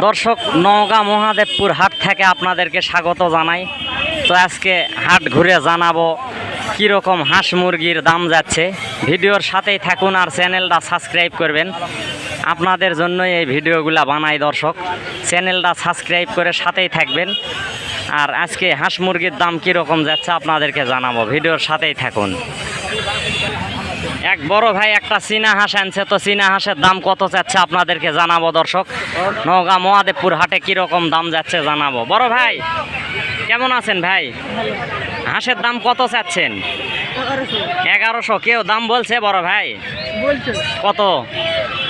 দর্শক, নওগাঁ মহাদেবপুর হাট থেকে আপনাদেরকে স্বাগত জানাই। তো আজকে হাট ঘুরে জানাব কীরকম হাঁস মুরগির দাম যাচ্ছে। ভিডিওর সাথেই থাকুন আর চ্যানেলটা সাবস্ক্রাইব করবেন। আপনাদের জন্যই এই ভিডিওগুলা বানাই দর্শক। চ্যানেলটা সাবস্ক্রাইব করে সাথেই থাকবেন। আর আজকে হাঁস মুরগির দাম কীরকম যাচ্ছে আপনাদেরকে জানাব। ভিডিওর সাথেই থাকুন। এক বড় ভাই একটা চীনা হাঁস আনছে। তো চীনা হাঁসের দাম কত যাচ্ছে আপনাদেরকে জানাব দর্শক? নওগাঁ মহাদেবপুর হাটে কীরকম দাম যাচ্ছে জানাব। বড় ভাই কেমন আছেন ভাই? হাঁসের দাম কত চাচ্ছেন? এগারোশো। কেউ দাম বলছে বড় ভাই? বলছে। কত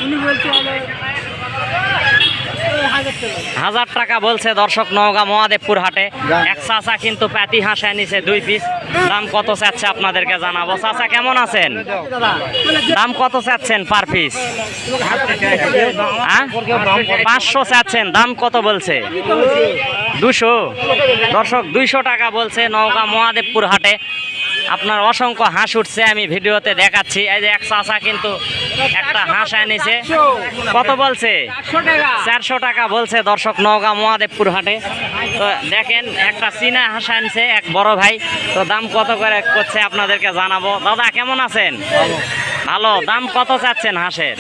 উনি বলছে হলো এই হাজার টাকা বলছে দর্শক নওগাঁ মহাদেবপুর হাটে। এক চাচা কিন্তু প্যাতি হাঁস এনেছে দুই পিস দাম কত চাচ্ছে আপনাদেরকে জানাব। চাচা কেমন আছেন? দাম কত চাচ্ছেন পার পিস হ্যাঁ? পাঁচশো চাচ্ছেন। দাম কত বলছে? দুশো। দর্শক দুইশো টাকা বলছে নওগাঁ মহাদেবপুর হাটে। আপনার অসংখ্য হাঁস উঠছে, আমি ভিডিওতে দেখাচ্ছি। এই যে এক চাষা কিন্তু একটা হাঁস এনেছে। কত বলছে? চারশো টাকা বলছে দর্শক নওগাঁ মহাদেবপুর হাটে। তো দেখেন, একটা চীনা হাঁস আনছে এক বড় ভাই। তো দাম কত করে করছে আপনাদেরকে জানাব। দাদা, কেমন আছেন? ভালো দাম কত চাচ্ছেন হাঁসের?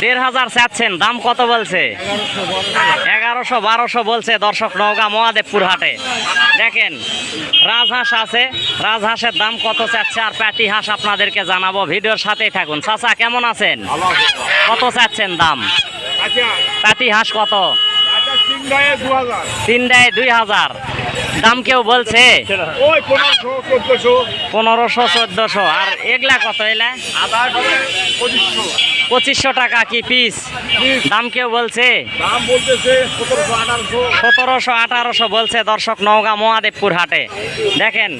দেড় হাজার চাচ্ছেন দাম কত বলছে? এগারোশো বারোশো বলছে দর্শক নওগাঁ মহাদেবপুর হাটে। দেখেন রাজহাঁস আছে রাজহাঁসের দাম কত চাচ্ছে আর প্যাটি হাঁস আপনাদেরকে জানাব ভিডিওর সাথেই থাকুন। চাচা কেমন আছেন? কত চাচ্ছেন দাম? আচ্ছা। প্যাটি হাঁস কত? আচ্ছা তিনটায় দুই হাজার। দাম কেউ বলছে? পনেরোশো চোদ্দশো। আর এগুলা কত এলা? পঁচিশশো টাকা কি পিস দাম কেউ বলছে? দাম সতেরোশো আঠারোশো। বলছে দর্শক নওগাঁ মহাদেবপুর হাটে। দেখেন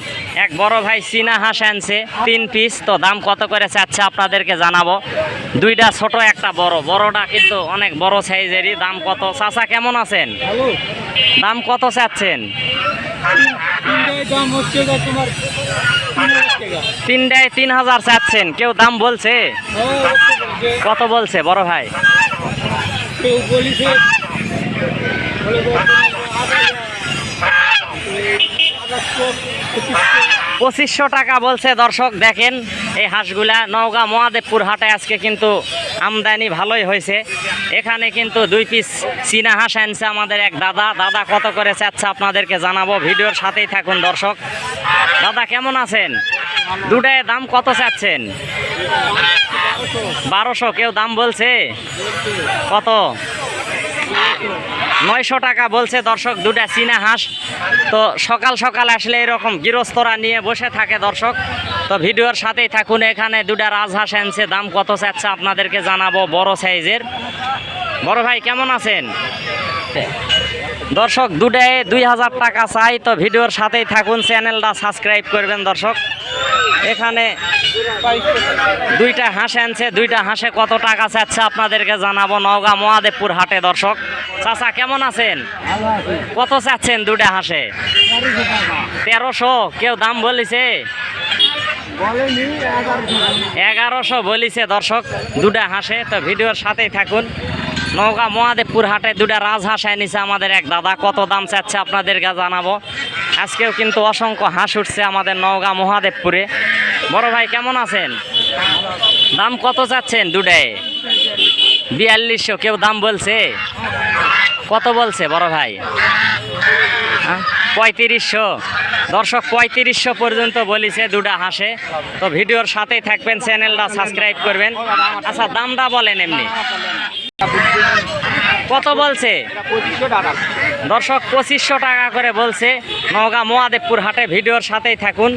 এক বড় ভাই চীনা হাঁস আনছে তিন পিস তো দাম কত করে চাচ্ছে আপনাদেরকে জানাব। দুইটা ছোট একটা বড়। বড়টা কিন্তু অনেক বড় সাইজেরই। দাম কত? চাচা কেমন আছেন? দাম কত চাচ্ছেন? তিনটায় তিন হাজার তিন চাচ্ছেন। কেউ দাম বলছে? কত বলছে বড় ভাই? কেউ বলিছে পঁচিশশো। টাকা বলছে দর্শক, দেখেন এই হাঁসগুলা নওগাঁ মহাদেবপুর হাটে আজকে কিন্তু আমদানি ভালোই হয়েছে। এখানে কিন্তু দুই পিস চীনা হাঁস আনছে আমাদের এক দাদা। দাদা কত করে চাচ্ছে আপনাদেরকে জানাব, ভিডিওর সাথেই থাকুন দর্শক। দাদা, কেমন আছেন? দুটায় দাম কত চাচ্ছেন? বারোশো, কেউ দাম বলছে? কত? নয়শো টাকা বলছে দর্শক, দুটা চীনা হাঁস। তো সকাল সকাল আসলে এরকম গৃহস্থরা নিয়ে বসে থাকে দর্শক। তো ভিডিওর সাথেই থাকুন, এখানে দুটা রাজহাঁস আনছে দাম কত চাচ্ছে আপনাদেরকে জানাব বড় সাইজের। বড় ভাই, কেমন আছেন? দর্শক, দুটায় দুই হাজার টাকা চাই, তো ভিডিওর সাথেই থাকুন, চ্যানেলটা সাবস্ক্রাইব করবেন দর্শক। এখানে দুইটা হাঁস আনছে, দুইটা হাঁসে কত টাকা চাচ্ছে আপনাদেরকে জানাব নওগাঁ মহাদেবপুর হাটে, দর্শক। চাচা, কেমন আছেন? কত চাচ্ছেন দুইটা হাঁসে? তেরোশো, কেউ দাম বলিছে? এগারোশো বলিছে, দর্শক দুটা হাঁসে। তো ভিডিওর সাথেই থাকুন। নওগাঁ মহাদেবপুর হাটে দুটা রাজহাঁস এনেছে আমাদের এক দাদা। কত দাম চাচ্ছে আপনাদেরকে জানাব। আজকেও কিন্তু অসংখ্য হাঁস উঠছে আমাদের নওগাঁ মহাদেবপুরে। বড় ভাই, কেমন আছেন? দাম কত চাচ্ছেন দুটায় বিয়াল্লিশশো, কেউ দাম বলছে? কত বলছে বড় ভাই? হ্যাঁ? পঁয়ত্রিশশো। দর্শক, পঁয়ত্রিশশো পর্যন্ত বলিছে, দুটা হাসে। তো ভিডিওর সাথেই থাকবেন, চ্যানেলটা সাবস্ক্রাইব করবেন। আচ্ছা দামটা বলেন এমনি। কত বলছে? দর্শক, পঁচিশশো টাকা করে বলছে। নওগাঁ মহাদেবপুর হাটে ভিডিওর সাথেই থাকুন।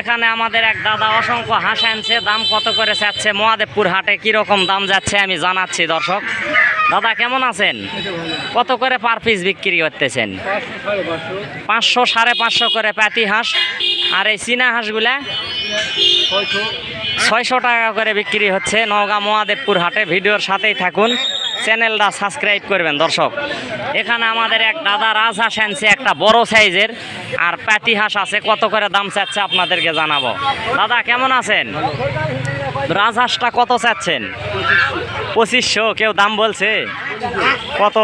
এখানে আমাদের এক দাদা অসংখ্য হাঁস আনছে। দাম কত করে চাচ্ছে? মহাদেবপুর হাটে কীরকম দাম যাচ্ছে আমি জানাচ্ছি, দর্শক। দাদা, কেমন আছেন? কত করে পার পিস বিক্রি করতেছেন? পাঁচশো সাড়ে পাঁচশো করে প্যাতি হাঁস। আর এই চীনা হাঁসগুলা ছয়শো ছয়শো টাকা করে বিক্রি হচ্ছে নওগাঁ মহাদেবপুর হাটে। ভিডিওর সাথেই থাকুন, চ্যানেলটা সাবস্ক্রাইব করবেন দর্শক। এখানে আমাদের এক দাদা রাজহাঁস আনছে, একটা বড় সাইজের। আর প্যাতি হাঁস আছে, কত করে দাম চাচ্ছে আপনাদেরকে জানাব। দাদা, কেমন আছেন? রাজহাঁসটা কত চাচ্ছেন? পঁচিশশো, কেউ দাম বলছে? কত?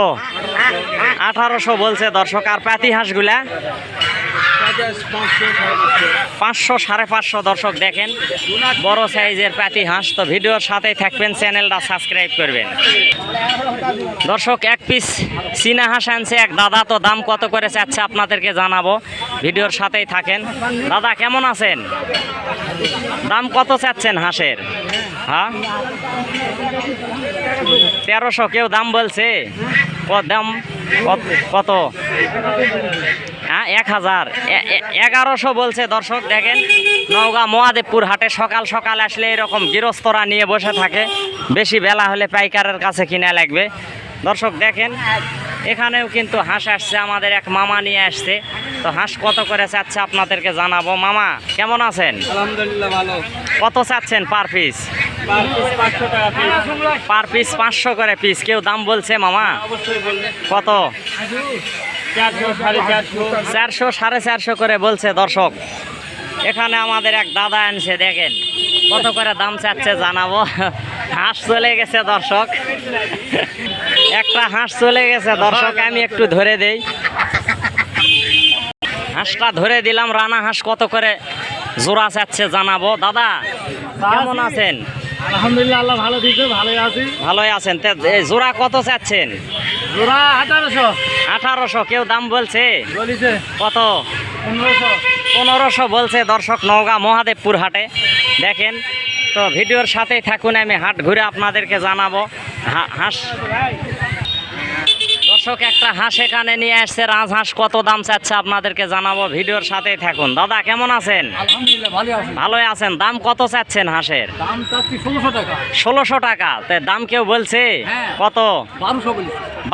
আঠারোশো বলছে দর্শক, আর পাতি হাঁসগুলা? পাঁচশো সাড়ে পাঁচশো দর্শক দেখেন, বড় সাইজের পাতি হাঁস। তো ভিডিওর সাথেই থাকবেন, চ্যানেলটা সাবস্ক্রাইব করবেন। দর্শক, এক পিস চীনা হাঁস আনছে এক দাদা, তো দাম কত করে চাচ্ছে আপনাদেরকে জানাব, ভিডিওর সাথেই থাকেন। দাদা, কেমন আছেন? দাম কত চাচ্ছেন হাঁসের? হ্যাঁ? তেরোশো কেউ দাম বলছে। ক- দাম? কত- কত? হ্যাঁ এক হাজার। এগারোশো বলছে দর্শক দেখেন। নওগাঁ মহাদেবপুর হাটে সকাল সকাল আসলে এরকম গৃহস্থরা নিয়ে বসে থাকে। বেশি বেলা হলে পাইকারের কাছে কিনা লাগবে। দর্শক দেখেন এখানেও কিন্তু হাঁস আসছে আমাদের এক মামা নিয়ে আসছে। তো হাঁস কত করে চাচ্ছে আপনাদেরকে জানাব। মামা কেমন আছেন? আলহামদুলিল্লাহ ভালো। কত চাচ্ছেন পার পিস? পার পিস পাঁচশো করে পিস। কেউ দাম বলছে মামা? কত? চারশো সাড়ে চারশো করে বলছে দর্শক। এখানে আমাদের এক দাদা আনছে, দেখেন। কত করে দাম চাচ্ছে জানাব। হাঁস চলে গেছে দর্শক। একটা হাঁস চলে গেছে দর্শক, আমি একটু ধরে দেই। হাঁসটা ধরে দিলাম, রানা হাঁস কত করে জোড়া চাচ্ছে জানাব। দাদা, কেমন আছেন? আলহামদুলিল্লাহ আল্লাহ ভালো দিচ্ছে ভালোই আছি। ভালোই আছেন। জোড়া কত চাচ্ছেন? জোড়া আঠারোশো। আঠারোশো কেউ দাম বলছে? বলিছে। কত? পনেরোশো। পনেরোশো বলছে দর্শক নওগাঁ মহাদেবপুর হাটে। দেখেন তো ভিডিওর সাথেই থাকুন আমি হাট ঘুরে আপনাদেরকে জানাব। হাঁস দর্শক একটা হাঁস এখানে নিয়ে আসছে রাজহাঁস কত দাম চাচ্ছে আপনাদেরকে জানাব ভিডিওর সাথেই থাকুন। দাদা কেমন আছেন? ভালো ভালোই আছেন। দাম কত চাচ্ছেন হাঁসের? ষোলোশো টাকা। দাম কেউ বলছে? হ্যাঁ। কত? বারোশো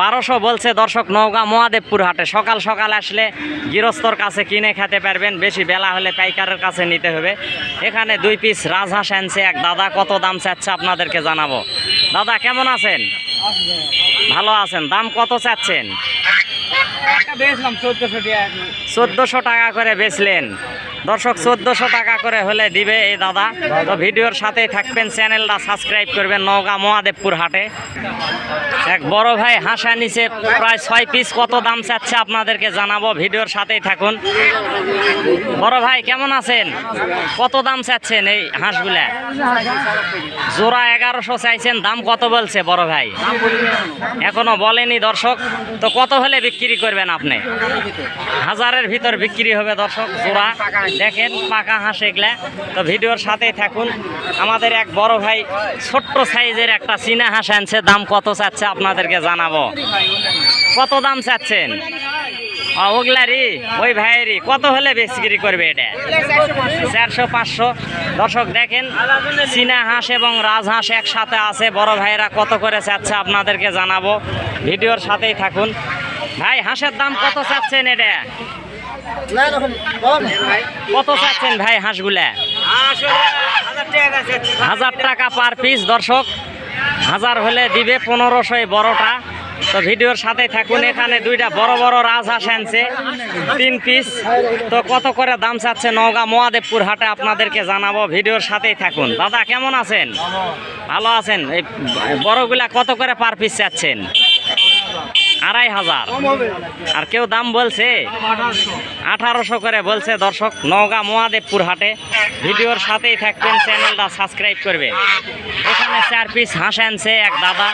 বারোশো বলছে দর্শক নওগাঁ মহাদেবপুর হাটে। সকাল সকাল আসলে গৃহস্থর কাছে কিনে খেতে পারবেন। বেশি বেলা হলে পাইকারের কাছে নিতে হবে। এখানে দুই পিস রাজহাঁস আনছে এক দাদা। কত দাম চাচ্ছে আপনাদেরকে জানাব। দাদা কেমন আছেন? ভালো আছেন দাম কত চাচ্ছেন? চোদ্দশো টাকা করে বেচলেন। দর্শক, চোদ্দোশো টাকা করে হলে দিবে এই দাদা। তো ভিডিওর সাথেই থাকবেন, চ্যানেলটা সাবস্ক্রাইব করবেন নওগাঁ মহাদেবপুর হাটে। এক বড় ভাই হাঁসা নিচে প্রায় ছয় পিস কত দাম চাচ্ছে আপনাদেরকে জানাব, ভিডিওর সাথেই থাকুন। বড় ভাই, কেমন আছেন? কত দাম চাচ্ছেন এই হাঁসগুলা? জোড়া এগারোশো চাইছেন, দাম কত বলছে বড় ভাই? এখনও বলেনি দর্শক। তো কত হলে বিক্রি করবেন আপনি? হাজারের ভিতর বিক্রি হবে দর্শক জোড়া। দেখেন পাকা হাঁস এগুলা। তো ভিডিওর সাথেই থাকুন। আমাদের এক বড় ভাই ছোট্ট সাইজের একটা চীনা হাঁস আনছে। দাম কত চাচ্ছে আপনাদেরকে জানাব। কত দাম চাচ্ছেন? ও, ওগুলারই? ওই ভাইয়েরই। কত হলে বিক্রি করবে এটা? চারশো পাঁচশো। দর্শক দেখেন চীনা হাঁস এবং রাজহাঁস একসাথে আছে। বড় ভাইয়েরা কত করে চাচ্ছে আপনাদেরকে জানাব। ভিডিওর সাথেই থাকুন। ভাই হাঁসের দাম কত চাচ্ছেন এটা? কত চাচ্ছেন ভাই হাঁসগুলা? হাজার টাকা পার পিস দর্শক। হাজার হলে দিবে পনেরোশো বড়টা। তো ভিডিওর সাথে থাকুন এখানে দুইটা বড় বড় রাজহাঁস আনছে তিন পিস। তো কত করে দাম চাচ্ছে নওগাঁ মহাদেবপুর হাটে আপনাদেরকে জানাব ভিডিওর সাথেই থাকুন। দাদা কেমন আছেন? ভালো আছেন? এই বড়গুলা কত করে পার পিস চাচ্ছেন? আড়াই হাজার। আর কেউ দাম বলছে আঠারোশো করে বলছে দর্শক নওগাঁ মহাদেবপুর হাটে। ভিডিওর সাথেই থাকবেন, চ্যানেলটা সাবস্ক্রাইব করবে এখানে চার পিস হাঁস আনছে এক দাদা।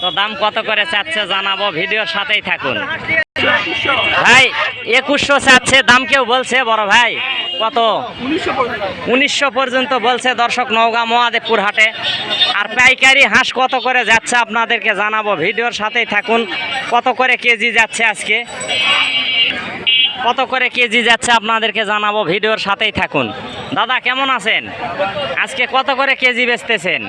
তো দাম কত করে চাচ্ছে জানাব, ভিডিওর সাথেই থাকুন। ভাই, একুশশো চাচ্ছে, দাম কেউ বলছে বড় ভাই? কত? উনিশশো পর্যন্ত বলছে দর্শক নওগাঁ মহাদেবপুর হাটে। আর পাইকারি হাঁস কত করে যাচ্ছে আপনাদেরকে জানাব। ভিডিওর সাথেই থাকুন। কত করে কেজি যাচ্ছে আজকে? কত করে কেজি যাচ্ছে আপনাদেরকে জানাব। ভিডিওর সাথেই থাকুন। দাদা, কেমন আছেন? আজকে কত করে কেজি বেচতেছেন?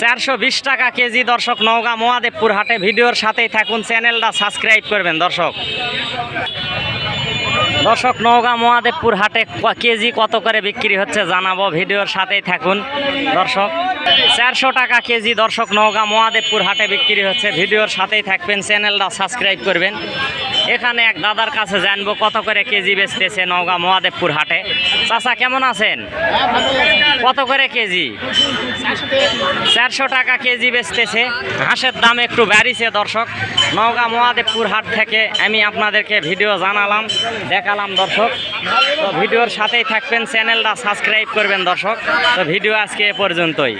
চারশো বিশ টাকা কেজি দর্শক নওগাঁ মহাদেবপুর হাটে। ভিডিওর সাথেই থাকুন। চ্যানেলটা সাবস্ক্রাইব করবেন দর্শক। দর্শক, নওগাঁ মহাদেবপুর হাটে কেজি কত করে বিক্রি হচ্ছে জানাব, ভিডিওর সাথেই থাকুন। দর্শক, চারশো টাকা কেজি দর্শক, নওগাঁ মহাদেবপুর হাটে বিক্রি হচ্ছে। ভিডিওর সাথেই থাকবেন, চ্যানেলটা সাবস্ক্রাইব করবেন। এখানে এক দাদার কাছে জানব কত করে কেজি বেচতেছে নওগাঁ মহাদেবপুর হাটে। চাচা, কেমন আছেন? কত করে কেজি? চারশো টাকা কেজি বেচতেছে। হাঁসের দাম একটু বাড়িছে দর্শক। নওগাঁ মহাদেবপুর হাট থেকে আমি আপনাদেরকে ভিডিও জানালাম, দেখালাম দর্শক। তো ভিডিওর সাথেই থাকবেন, চ্যানেলটা সাবস্ক্রাইব করবেন দর্শক। তো ভিডিও আজকে এ পর্যন্তই।